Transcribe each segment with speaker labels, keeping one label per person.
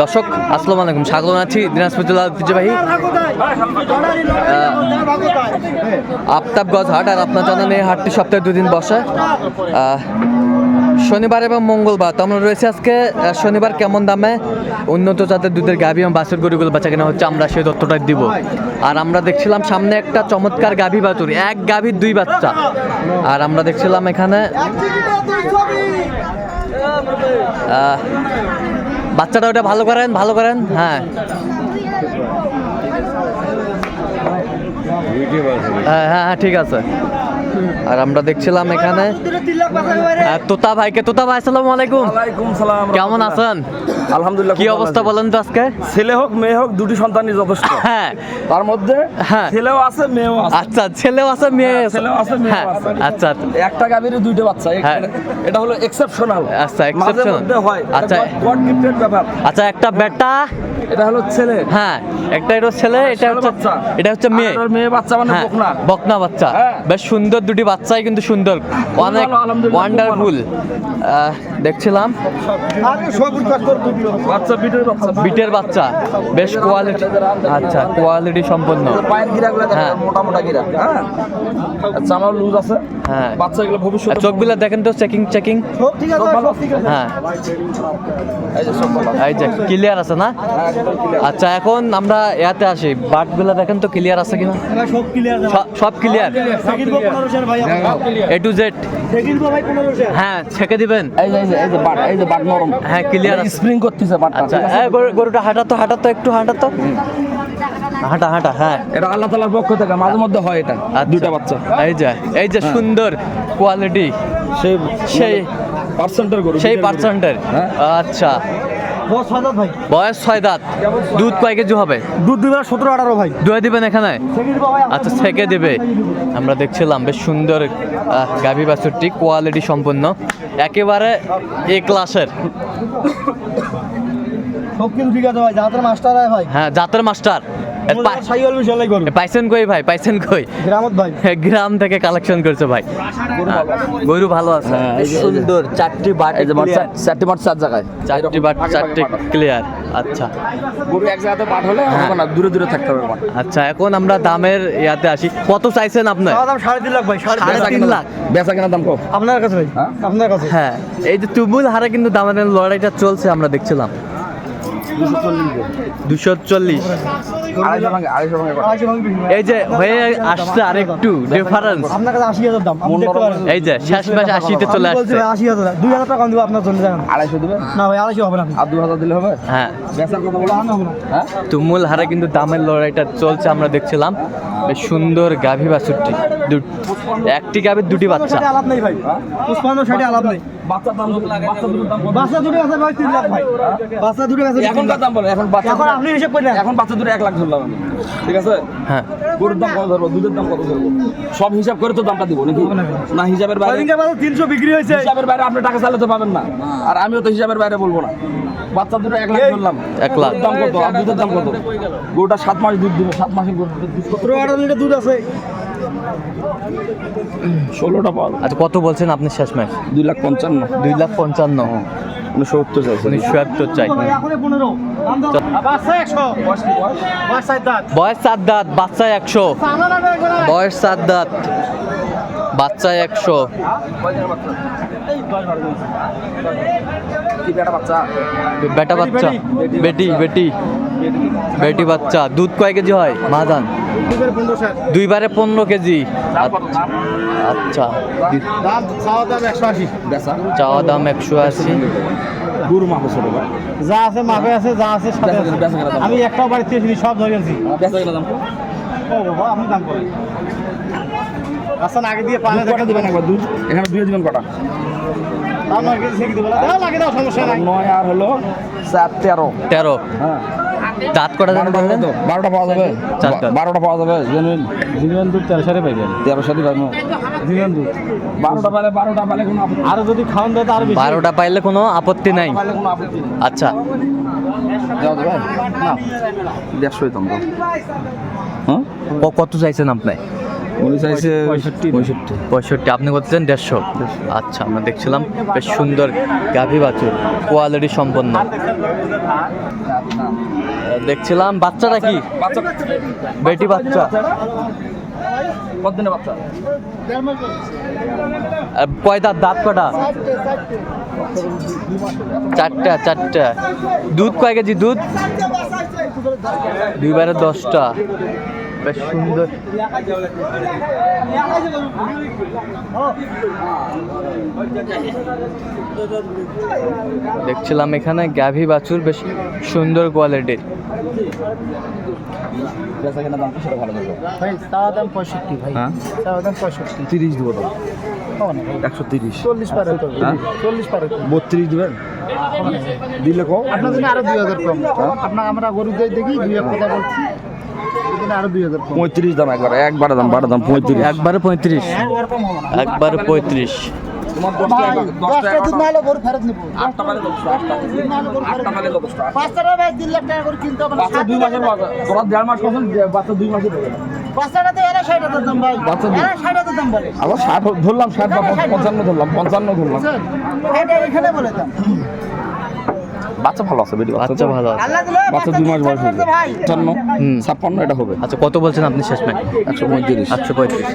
Speaker 1: দর্শক, আসসালামু আলাইকুম। স্বাগত আছি দিনাজপুর জেলা ঐতিহ্যবাহী আফতাবগঞ্জ হাট আর আপনার জানেন এই হাটটি সপ্তাহে দুদিন বসে। শনিবার এবং মঙ্গলবার, তো আমরা রয়েছে আজকে শনিবার কেমন দামে? উন্নত জাতের দুধের গাভী এবং বাছুর গরুগুলো বাচ্চা কেনা হচ্ছে, আমরা সেই তথ্যটা দিব। আর আমরা দেখছিলাম সামনে একটা চমৎকার গাভী বাছুর, এক গাভীর দুই বাচ্চা। আর আমরা দেখছিলাম এখানে বাচ্চাটা ওটা ভালো করেন ভালো করেন হ্যাঁ। হ্যাঁ হ্যাঁ ঠিক আছে। আর আমরা দেখছিলাম এখানে তোতা ভাইকে। তোতা ভাই আসসালামু আলাইকুম।
Speaker 2: সালাম
Speaker 1: কেমন আছেন?
Speaker 2: আলহামদুলিল্লাহ
Speaker 1: কি অবস্থা বলেন তো আজকে?
Speaker 2: ছেলে হোক মেয়ে হোক দুটি সন্তানই যথেষ্ট।
Speaker 1: হ্যাঁ।
Speaker 2: তার মধ্যে
Speaker 1: হ্যাঁ।
Speaker 2: ছেলেও আছে মেয়েও আছে।
Speaker 1: আচ্ছা ছেলেও আছে মেয়ে আছে।
Speaker 2: ছেলেও আছে, মেয়েও
Speaker 1: হ্যাঁ
Speaker 2: আছে।
Speaker 1: আচ্ছা
Speaker 2: একটা গাভীর দুইটা বাচ্চা।
Speaker 1: হ্যাঁ।
Speaker 2: এটা হলো এক্সেপশনাল
Speaker 1: আচ্ছা,
Speaker 2: মধ্যে হয়।
Speaker 1: আচ্ছা।
Speaker 2: গড গিফটেড ব্যাপার।
Speaker 1: আচ্ছা একটা বেটা
Speaker 2: এটা হলো ছেলে।
Speaker 1: হ্যাঁ একটা এটা ছেলে এটা হচ্ছে
Speaker 2: বাচ্চা।
Speaker 1: এটা হচ্ছে মেয়ে।
Speaker 2: আর মেয়ে বাচ্চা মানে
Speaker 1: হ্যাঁ,
Speaker 2: বকনা।
Speaker 1: বকনা বাচ্চা।
Speaker 2: হ্যাঁ।
Speaker 1: বেশ সুন্দর দুটি বাচ্চাই কিন্তু সুন্দর। অনেক ওয়ান্ডারফুল দেখছিলাম।
Speaker 2: বাচ্চা। বিটের বাচ্চা।
Speaker 1: বিটের বাচ্চা। বেশ কোয়ালিটি আচ্ছা কোয়ালিটি সম্পন্ন।
Speaker 2: পায়ের গিরাগুলো দেখেন
Speaker 1: হ্যাঁ।
Speaker 2: মোটা মোটা গিরা। হ্যাঁ। আচ্ছা আমার লুজ আছে।
Speaker 1: হ্যাঁ।
Speaker 2: বাচ্চা এগুলো
Speaker 1: আর চোখগুলো দেখেন তো চেকিং চেকিং হ্যাঁ।
Speaker 2: এই যে সব ভালো।
Speaker 1: এই যে ক্লিয়ার আছে না?
Speaker 2: হ্যাঁ।
Speaker 1: আচ্ছা এখন আমরা ইয়াতে আসি। বাটগুলো দেখেন তো ক্লিয়ার আছে কিনা?
Speaker 3: সব ক্লিয়ার
Speaker 1: এ টু জেড হ্যাঁ ছেকে দিবেন।
Speaker 2: এই যে এই যে এই যে বাট এই যে বাট নরম।
Speaker 1: হ্যাঁ ক্লিয়ার
Speaker 2: স্প্রিং করতেছে
Speaker 1: আচ্ছা? হ্যাঁ গরুটা হাঁটাতো হাঁটাতো একটু হাঁটাতো হাঁটা হাঁটা হ্যাঁ।
Speaker 2: এটা আল্লাহ তালার পক্ষ থেকে মাঝে মধ্যে হয় এটা
Speaker 1: আচ্ছা।
Speaker 2: দুইটা বাচ্চা।
Speaker 1: এই যে এই যে সুন্দর কোয়ালিটি
Speaker 2: সেই
Speaker 1: সেই
Speaker 2: পার্সেন্টের গরু
Speaker 1: সেই পার্সেন্টের
Speaker 2: হ্যাঁ।
Speaker 1: আচ্ছা। বয়স ছয় দাঁত। দুধ কয় কেজি হবে?
Speaker 3: দুধ দিবে সতেরো আঠারো ভাই।
Speaker 1: দুয়ে দিবেন এখানে? আচ্ছা থেকে দেবে। আমরা দেখছিলাম বেশ সুন্দর গাভী বাছুরটি কোয়ালিটি সম্পন্ন। একেবারে এ ক্লাসের।
Speaker 3: সব কিছু ঠিক আছে ভাই যাদের মাস্টার হয় ভাই।
Speaker 1: হ্যাঁ জাতের মাস্টার। পাইছেন কই ভাই? পাইছেন কই?
Speaker 3: গ্রামত ভাই।
Speaker 1: গ্রাম থেকে কালেকশন করছে ভাই। হ্যাঁ, গরু ভালো আছে।
Speaker 2: হ্যাঁ,
Speaker 1: সুন্দর চারটি বাট
Speaker 2: এই যে চারটি বাট চার জায়গায়।
Speaker 1: চারটি বাট চারটি ক্লিয়ার আচ্ছা।
Speaker 2: গরু এক জায়গাতে বাট হলে
Speaker 1: হ্যাঁ।
Speaker 2: হবে না দূরে দূরে থাকতে হবে
Speaker 1: আচ্ছা এখন আমরা দামের ইয়াতে আসি। কত চাইছেন আপনার?
Speaker 3: দাম সাড়ে তিন লাখ ভাই সাড়ে
Speaker 1: সাড়ে
Speaker 3: তিন
Speaker 1: তিন
Speaker 3: লাখ।
Speaker 1: লাখ।
Speaker 2: বেচা কেনার দাম
Speaker 3: আপনার কাছে ভাই?
Speaker 2: হ্যাঁ?
Speaker 3: আপনার কাছে?
Speaker 1: হ্যাঁ এই যে তুমুল হারে কিন্তু দামের লড়াইটা চলছে আমরা দেখছিলাম। দুশো চল্লিশ। এই যে হয়ে আসছে আরেকটু ডিফারেন্স
Speaker 3: আপনার কাছে আশি হাজার দাম আপনি দেখতে পারেন।
Speaker 1: এই যে শেষ মাস আশিতে চলে আসছে।
Speaker 3: আশি হাজার দুই হাজার টাকা দেবো আপনার জন্য
Speaker 2: আড়াইশো দিবে?
Speaker 3: না ভাই আড়াইশো হবে না।
Speaker 2: আর দু হাজার দিলে হবে?
Speaker 1: হ্যাঁ।
Speaker 2: বেচার কথা বলো?
Speaker 3: হবে না।
Speaker 2: হ্যাঁ?
Speaker 1: তুমুল হারে কিন্তু দামের লড়াইটা চলছে আমরা দেখছিলাম। বেশ সুন্দর গাভী বাছুরটি। দু- একটি গাভীর দুটি বাচ্চা।
Speaker 3: আলাপ নেই ভাই। পুষ্পান্ন ষাটে আলাপ নেই।
Speaker 2: বাচ্চা দুটোর দাম
Speaker 3: বাচ্চা দুটো আছে ভাই তিন লাখ ভাই বাচ্চা দুটো আছে তিন
Speaker 2: এখনকার দাম বলে এখন বাচ্চা
Speaker 3: এখন আপনি হিসেব করেন
Speaker 2: এখন বাচ্চা দুটো এক লাখ ধরলাম আমি ঠিক আছে
Speaker 1: হ্যাঁ
Speaker 2: গরুর দাম কত ধরবো দুধের দাম কত ধরবো সব হিসাব করে তো দামটা দিব নাকি না হিসাবের বাইরে
Speaker 3: তিনশো বিক্রি হয়েছে
Speaker 2: হিসাবের বাইরে আপনি টাকা চাইলে তো পাবেন না আর আমিও তো হিসাবের বাইরে বলব না বাচ্চা দুটো এক লাখ ধরলাম
Speaker 1: এক লাখ।
Speaker 2: দাম কত আর দুধের দাম কত গরুটা সাত মাস দুধ দিবে সাত মাসের গরু দুধ দিবে।
Speaker 3: সতেরো আঠারো লিটার দুধ আছে
Speaker 2: ষোলোটা পাওয়া
Speaker 1: আচ্ছা কত বলছেন আপনি শেষ মাস
Speaker 2: দুই লাখ পঞ্চান্ন।
Speaker 1: দুই লাখ পঞ্চান্ন।
Speaker 2: উনসত্তর চাইছে
Speaker 1: উনিশশো চাই
Speaker 3: পনেরো। দাম বাচ্চা একশো। বাচ্চা দাঁত।
Speaker 1: বয়স সাত দাঁত বাচ্চা একশো। বয়স সাত দাঁত বাচ্চা একশো।
Speaker 2: বেটা বাচ্চা?
Speaker 1: বেটা বাচ্চা। বেটি বেটি। বেটি বাচ্চা দুধ কয় কেজি হয়?
Speaker 3: ষাট
Speaker 1: দুইবারে পনেরো কেজি? আচ্ছা।
Speaker 3: দাম চাওয়া দাম একশো আশি।
Speaker 2: গরু মাপে ছোট ভাই
Speaker 3: যা আছে মাপে আছে। যা আছে সাথে। আমি একটাও বাড়িতে সব ধরে আনছি? ও বাবা আপনি দাম করেন। আচ্ছা আগে দিয়ে পানি
Speaker 2: কটা দিবেন একবার? দুধ? এখানে দুই দিবেন কটা?
Speaker 3: দাম লাগে দাও সমস্যা নাই।
Speaker 2: নয় আর হলো চার তেরো।
Speaker 1: তেরো।
Speaker 2: হ্যাঁ।
Speaker 1: দাঁত কটা
Speaker 2: বারোটা
Speaker 1: বললেন?
Speaker 2: বারোটা পাওয়া যাবে। বারোটা পাওয়া যাবে।
Speaker 3: জিনিয়ান দুধ তেরো সাড়ে পাইবেন।
Speaker 2: তেরো সাথে পাবো
Speaker 3: জিনিয়ান দুধ।
Speaker 2: বারোটা পাইলে বারোটা পাইলে কোনো
Speaker 3: আরও যদি খাওয়ান দেয় আর
Speaker 1: বারোটা পাইলে কোনো আপত্তি নাই। আচ্ছা।
Speaker 2: না। দেড়শোই দাম
Speaker 1: কত চাইছেন আপনি?
Speaker 2: উনি চাইছে
Speaker 3: পঁয়ষট্টি।
Speaker 1: আপনি করতেছেন দেড়শো। আচ্ছা আমরা দেখছিলাম বেশ সুন্দর গাভী বাছুর কোয়ালিটি সম্পন্ন। দেখছিলাম বাচ্চাটা কি? বেটি বাচ্চা।
Speaker 2: কতদিনের বাচ্চা?
Speaker 1: দাঁত দাঁত কটা চারটা চারটা। দুধ কয় কেজি দুধ? দুইবারে দশটা। বেশ সুন্দর। দেখছিলাম এখানে গাভী বাছুর বেশ সুন্দর কোয়ালিটির
Speaker 2: হ্যাঁ? তিরিশ দেবো
Speaker 3: না
Speaker 2: একশো তিরিশ।
Speaker 3: চল্লিশ পার
Speaker 2: হ্যাঁ?
Speaker 3: চল্লিশ পার
Speaker 2: বত্রিশ দেবেন? দিলে কো
Speaker 3: আপনার জন্য আরও দুই হাজার কম। আপনার আমরা গরু দিয়ে দেখি দুই এক কথা বলছি এখানে আরও দুই হাজার কম
Speaker 2: পঁয়ত্রিশ দাম একবার একবারে দাম বারো দাম পঁয়ত্রিশ।
Speaker 1: একবারে পঁয়ত্রিশ। একবারে পঁয়ত্রিশ।
Speaker 2: আবার ষাট ধরলাম ষাট বা পঞ্চান্ন ধরলাম পঞ্চান্ন ধরলাম।
Speaker 3: এখানে বলে
Speaker 2: বাচ্চা ভালো আছে বেটি
Speaker 1: বাচ্চা ভালো আছে।
Speaker 2: বাচ্চা দুই মাস বয়স হয়েছে। পঞ্চান্ন ছাপ্পান্ন এটা হবে।
Speaker 1: আচ্ছা কত বলছেন আপনি শেষ ম্যাচ
Speaker 2: একশো পঁয়ত্রিশ।
Speaker 1: আটশো পঁয়ত্রিশ।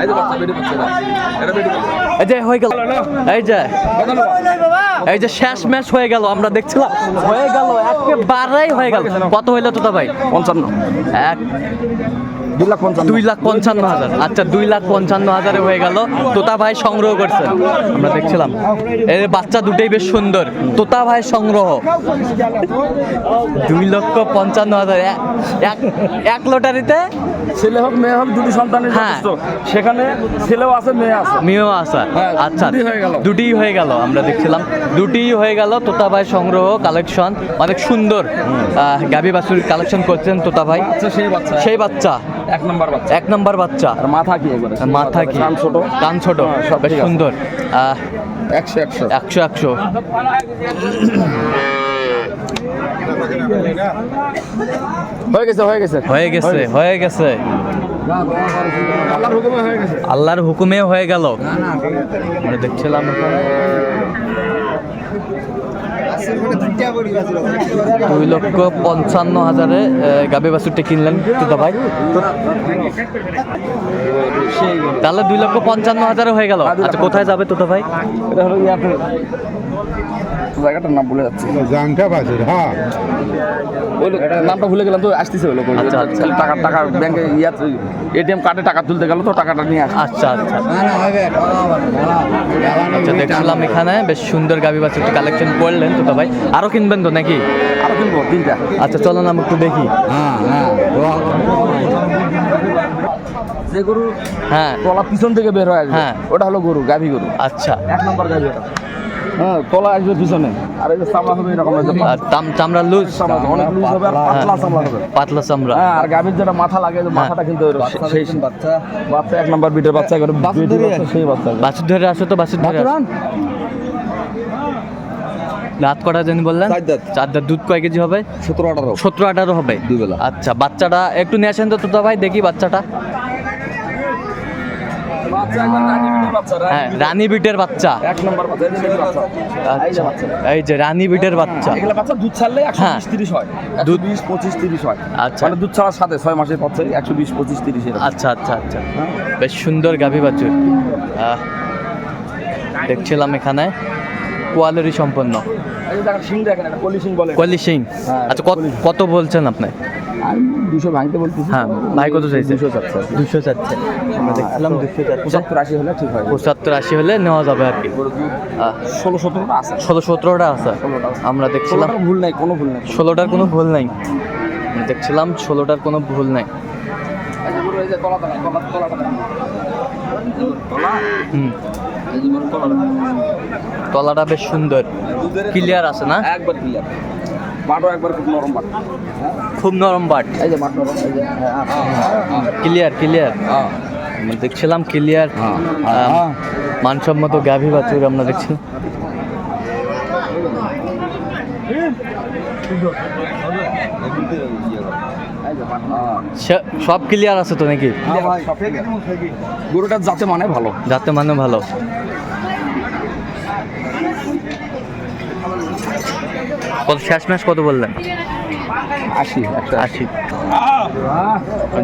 Speaker 2: এই যে বাচ্চা বেটি বাচ্চা। এটা। এটা বেটি বাচ্চা।
Speaker 1: এই যে হয়ে গেল। এই যে। এই যে শেষ ম্যাচ হয়ে গেল আমরা দেখছিলাম। হয়ে গেল একেবারেই হয়ে গেল। কত হইল তোতা ভাই?
Speaker 2: পঞ্চান্ন।
Speaker 1: এক
Speaker 2: দুই লাখ পঞ্চান্ন।
Speaker 1: হাজার। আচ্ছা দুই লাখ পঞ্চান্ন হাজারে হয়ে গেল। তোতা ভাই সংগ্রহ করছেন আমরা দেখছিলাম। এর বাচ্চা দুটোই বেশ সুন্দর। তোতা ভাই সংগ্রহ। দুই লক্ষ পঞ্চান্ন হাজার। এক লটারিতে?
Speaker 2: ছেলে হোক মেয়ে হোক দুটি সন্তানের
Speaker 1: হ্যাঁ।
Speaker 2: সেখানে ছেলেও আছে মেয়ে আছে।
Speaker 1: মিও আসা
Speaker 2: হ্যাঁ,
Speaker 1: আচ্ছা
Speaker 2: হয়ে।
Speaker 1: দুটিই হয়ে গেল আমরা দেখছিলাম। দুটিই হয়ে গেল তোতা ভাই সংগ্রহ কালেকশন অনেক সুন্দর গাভী বাছুর কালেকশন করছেন তোতা ভাই।
Speaker 2: সেই বাচ্চা।
Speaker 1: সেই বাচ্চা।
Speaker 2: এক নম্বর বাচ্চা।
Speaker 1: এক নম্বর বাচ্চা।
Speaker 2: আর মাথা কি একবারে
Speaker 1: মাথা কি?
Speaker 2: কান ছোট?
Speaker 1: কান ছোট।
Speaker 2: হ্যাঁ,
Speaker 1: বেশ সুন্দর।
Speaker 2: একশো একশো।
Speaker 1: একশো একশো।
Speaker 2: হয়ে গেছে হয়ে গেছে।
Speaker 1: হয়ে গেছে হয়ে গেছে।
Speaker 2: আল্লাহর হুকুমে হয়ে
Speaker 1: গেল। দেখছিলাম দুই লক্ষ পঞ্চান্ন হাজারে আহ, গাভী কিনলেন তোতা ভাই। তাহলে দুই লক্ষ পঞ্চান্ন হাজারে হয়ে গেল। আচ্ছা কোথায় যাবে তোতা ভাই?
Speaker 2: জায়গাটার নাম ভুলে যাচ্ছে।
Speaker 4: জাংটা বাজুর হ্যাঁ।
Speaker 2: ওই লোক- নামটা ভুলে গেলাম তো আসতেছে ওই লোক
Speaker 1: আচ্ছা, আচ্ছা।
Speaker 2: খালি টাকা টাকা ব্যাংকে ইয়াতে এটিএম কার্ডে টাকা তুলতে গেল তো টাকাটা নিয়ে আসছে
Speaker 1: আচ্ছা আচ্ছা। আচ্ছা দেখছিলাম এখানে বেশ সুন্দর গাভী বাছুর কালেকশন করলেন তোতা ভাই। আরও কিনবেন তো নাকি?
Speaker 2: আরও কিনবো তিনটা।
Speaker 1: আচ্ছা চলো না একটু দেখি।
Speaker 2: হ্যাঁ যে গরু
Speaker 1: হ্যাঁ।
Speaker 2: তলা পিছন থেকে বের হয়
Speaker 1: হ্যাঁ।
Speaker 2: ওটা হলো গরু গাভী গরু।
Speaker 1: আচ্ছা।
Speaker 2: এক নম্বর গাভী হ্যাঁ তলা আসবে পিছনে। আর এই যে চামড়া হবে এরকম
Speaker 1: আর চামড়া লুজ
Speaker 2: অনেক লুজ হবে আর পাতলা চামড়া হবে।
Speaker 1: পাতলা চামড়া।
Speaker 2: হ্যাঁ আর গাভীর যেটা মাথা লাগে মাথাটা কিন্তু সেই বাচ্চা। বাচ্চা এক নম্বর বিটের বাচ্চা করে সেই বাচ্চা।
Speaker 1: বাছুর ধরে আসো তো বাছুর ধরে। দাঁত কটা জানি বললেন?
Speaker 2: চার দাঁত।
Speaker 1: দুধ কয় কেজি হবে?
Speaker 2: সতেরো আঠারো।
Speaker 1: সতেরো আঠারো হবে?
Speaker 2: দুই বেলা।
Speaker 1: আচ্ছা বাচ্চাটা একটু নিয়ে আসেন তো তোতা ভাই দেখি বাচ্চাটা
Speaker 2: বাচ্চা একদম রানী বিটের বাচ্চা
Speaker 1: হ্যাঁ রানী বিটের বাচ্চা।
Speaker 2: এক নম্বর এই যে
Speaker 1: রানী বিটের বাচ্চা।
Speaker 2: এগুলা বাচ্চা দুধ ছাড়লে একশো
Speaker 1: হ্যাঁ।
Speaker 2: তিরিশ হয়।
Speaker 1: দুধ-
Speaker 2: বিশ পঁচিশ তিরিশ হয়।
Speaker 1: আচ্ছা।
Speaker 2: মানে দুধ ছাড়ার সাথে ছয় মাসের পর থেকে একশো বিশ পঁচিশ তিরিশ
Speaker 1: আচ্ছা আচ্ছা আচ্ছা। বেশ সুন্দর গাভী বাছুর। দেখছিলাম এখানে কোয়ালিটি সম্পন্ন।
Speaker 2: হ্যাঁ,
Speaker 1: আচ্ছা কত কত বলছেন আপনি?
Speaker 2: আমি দুশো ভাঙতে বলতেছি।
Speaker 1: হ্যাঁ ভাই কত চাইছে?
Speaker 2: দুশো চাচ্ছে।
Speaker 1: দুশো চাচ্ছে। আমরা দেখছিলাম দুশো চাচ্ছে।
Speaker 2: পঁচাত্তর আশি হলে ঠিক হয়।
Speaker 1: পঁচাত্তর আশি হলে নেওয়া যাবে আর কি।
Speaker 2: ষোলো সতেরোটা আছে।
Speaker 1: ষোলো সতেরোটা আছে। আমরা দেখছিলাম
Speaker 2: ষোলোটার ভুল নাই কোনো ভুল নাই।
Speaker 1: ষোলোটার কোনো ভুল নাই। দেখছিলাম ষোলোটার কোনো ভুল নাই। হুম।
Speaker 2: দেখ।
Speaker 1: তলাটা। বেশ সুন্দর। ক্লিয়ার আছে না?
Speaker 2: একবার ক্লিয়ার মাঠও একবার খুব নরম মাঠ।
Speaker 1: খুব নরম বাট
Speaker 2: এই যে মাঠ নরম এই যে হ্যাঁ, হ্যাঁ, হ্যাঁ,
Speaker 1: ক্লিয়ার ক্লিয়ার। দেখছিলাম ক্লিয়ার। মানসম্মত গাভী বাছুর আমরা দেখছিলাম। সব ক্লিয়ার আছে তো নাকি?
Speaker 2: গরুটার যাতে মানে ভালো।
Speaker 1: যাতে মানে ভালো। কত শেষ ম্যাচ কত বললেন?
Speaker 2: আশি
Speaker 1: আশি।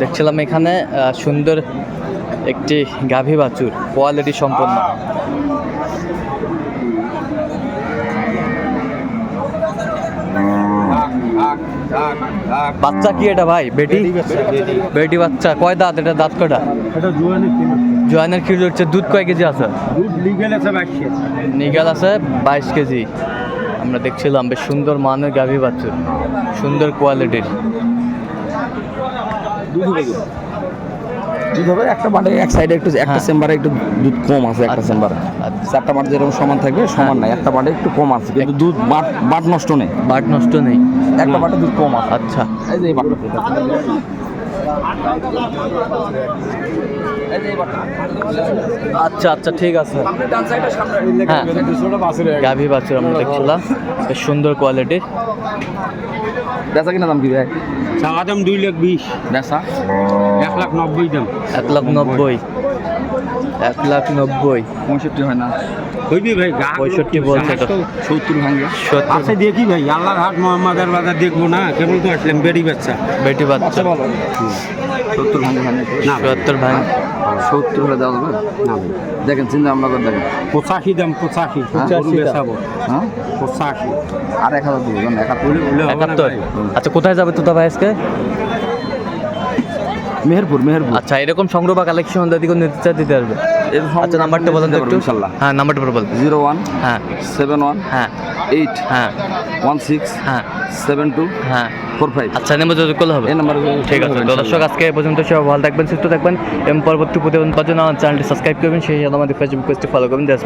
Speaker 1: দেখছিলাম এখানে সুন্দর একটি গাভী বাছুর কোয়ালিটি সম্পন্ন। বাচ্চা কি এটা ভাই? বেটি? বেটি বাচ্চা কয় দাঁত? এটা দাঁত
Speaker 3: কটা
Speaker 1: জয়নের কিলো হচ্ছে দুধ কয় কেজি আছে?
Speaker 3: দুধ লিগেল আছে বাইশে
Speaker 1: নিগাল আছে বাইশ কেজি। আমরা দেখছিলাম বেশ সুন্দর মানের গাভী বাছুর সুন্দর কোয়ালিটির
Speaker 2: দুধ হবে একটা মাঠে এক সাইডে একটু একটা
Speaker 1: হ্যাঁ।
Speaker 2: চেম্বারে একটু দুধ কম আছে একটা
Speaker 1: আচ্ছা।
Speaker 2: চেম্বারে।
Speaker 1: আচ্ছা।
Speaker 2: চারটা মাঠ যেরকম সমান থাকবে সমান
Speaker 1: হ্যাঁ।
Speaker 2: নাই। একটা মাঠে একটু কম আছে কিন্তু দুধ বাট বাট নষ্ট নেই।
Speaker 1: বাট নষ্ট নেই।
Speaker 2: একটা মাঠে দুধ কম আছে।
Speaker 1: আচ্ছা।
Speaker 2: এই যে
Speaker 1: আচ্ছা আচ্ছা ঠিক আছে। হ্যাঁ গাভী বাছুর আমরা দেখছিলাম। বেশ সুন্দর কোয়ালিটির
Speaker 2: বেচা কিনা দাম কি ভাই?
Speaker 3: দাম দুই লাখ বিশ।
Speaker 2: বেচা?
Speaker 3: এক লাখ নব্বই দাম।
Speaker 1: এক লাখ নব্বই। এক লাখ নব্বই।
Speaker 2: পঁয়ষট্টি হয় না।
Speaker 3: হইবি ভাই
Speaker 1: পঁয়ষট্টি বলছে তো
Speaker 2: সত্তর
Speaker 3: আচ্ছা দেখি ভাই আল্লাহর হাট মোহাম্মদের বাজার দেখব না? কেবল তো আসলাম বাচ্চা।
Speaker 1: বেটি বাচ্চা।
Speaker 2: ভালো সত্তর
Speaker 3: না
Speaker 1: সত্তর ভাই
Speaker 2: সত্তর হলে দেওয়া যাবে?
Speaker 3: না
Speaker 2: দেখেন চিন্তা ভাবনা করে দেখেন।
Speaker 3: পঁচাশি দাম পঁচাশি।
Speaker 1: পঁচাশি দাম।
Speaker 2: হ্যাঁ?
Speaker 3: পঁচাশি।
Speaker 2: আর এক হাজার দেবো এক
Speaker 1: একাত্তর। আচ্ছা কোথায় যাবে তোতা ভাই আজকে?
Speaker 2: মেহেরপুর মেহেরপুর।
Speaker 1: আচ্ছা এরকম সংগ্রহ বা কালেকশন যদি কোনো নিতে চায় দিতে পারবে? আচ্ছা নাম্বারটা বলেন একটু।
Speaker 2: ইনশাল্লাহ।
Speaker 1: হ্যাঁ নাম্বারটা বলেন।
Speaker 2: জিরো ওয়ান
Speaker 1: হ্যাঁ।
Speaker 2: সেভেন ওয়ান
Speaker 1: হ্যাঁ।
Speaker 2: এইট
Speaker 1: হ্যাঁ।
Speaker 2: ওয়ান সিক্স
Speaker 1: হ্যাঁ।
Speaker 2: সেভেন টু
Speaker 1: হ্যাঁ।
Speaker 2: Four five.
Speaker 1: আচ্ছা নেমে যোগাযোগ করলে হবে?
Speaker 2: এই নাম্বারে
Speaker 1: ঠিক আছে দর্শক আজকে এ পর্যন্ত সব ভালো থাকবেন সুস্থ থাকবেন এবং পরবর্তী প্রতিবেদন পাওয়ার জন্য আমার চ্যানেলটি সাবস্ক্রাইব করবেন সেই সাথে আমাদের ফেসবুক পেজটি ফলো করবেন দেশ